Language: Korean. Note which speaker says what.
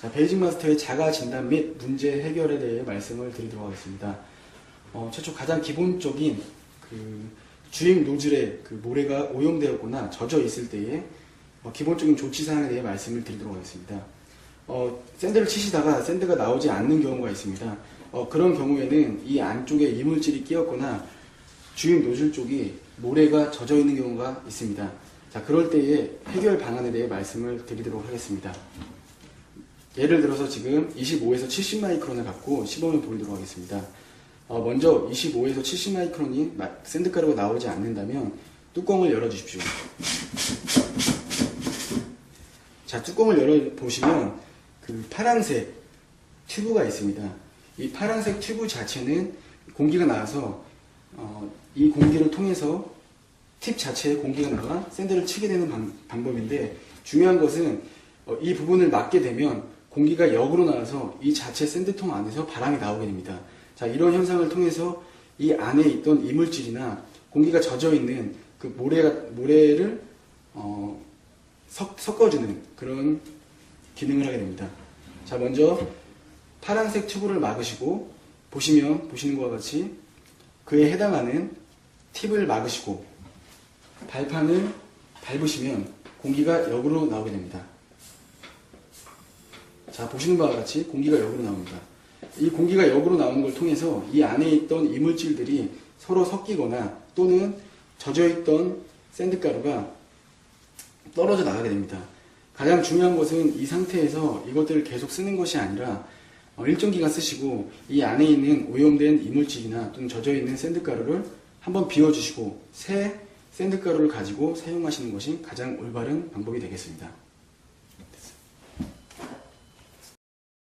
Speaker 1: 자, 베이징 마스터의 자가 진단 및 문제 해결에 대해 말씀을 드리도록 하겠습니다. 어, 최초 가장 기본적인 그 주행 노즐에 그 모래가 오염되었거나 젖어 있을 때의 어, 기본적인 조치 사항에 대해 말씀을 드리도록 하겠습니다. 어, 샌드를 치시다가 샌드가 나오지 않는 경우가 있습니다. 어, 그런 경우에는 이 안쪽에 이물질이 끼었거나 주행 노즐 쪽이 모래가 젖어 있는 경우가 있습니다. 자, 그럴 때의 해결 방안에 대해 말씀을 드리도록 하겠습니다. 예를 들어서 지금 25에서 70 마이크론을 갖고 시범을 보이도록 하겠습니다. 어, 먼저 25에서 70 마이크론이 마- 샌드가루가 나오지 않는다면 뚜껑을 열어주십시오. 자, 뚜껑을 열어보시면 그 파란색 튜브가 있습니다. 이 파란색 튜브 자체는 공기가 나와서 어, 이 공기를 통해서 팁 자체에 공기가 나가 샌드를 치게 되는 방, 방법인데 중요한 것은 어, 이 부분을 막게 되면 공기가 역으로 나와서 이 자체 샌드통 안에서 바람이 나오게 됩니다. 자, 이런 현상을 통해서 이 안에 있던 이물질이나 공기가 젖어 있는 그 모래가, 모래를 어, 섞, 섞어주는 그런 기능을 하게 됩니다. 자, 먼저 파란색 튜브를 막으시고 보시면 보시는 것과 같이 그에 해당하는 팁을 막으시고 발판을 밟으시면 공기가 역으로 나오게 됩니다. 자, 보시는 바와 같이 공기가 역으로 나옵니다. 이 공기가 역으로 나오는 걸 통해서 이 안에 있던 이물질들이 서로 섞이거나 또는 젖어 있던 샌드가루가 떨어져 나가게 됩니다. 가장 중요한 것은 이 상태에서 이것들을 계속 쓰는 것이 아니라 어, 일정 기간 쓰시고 이 안에 있는 오염된 이물질이나 또는 젖어 있는 샌드가루를 한번 비워주시고 새 샌드가루를 가지고 사용하시는 것이 가장 올바른 방법이 되겠습니다.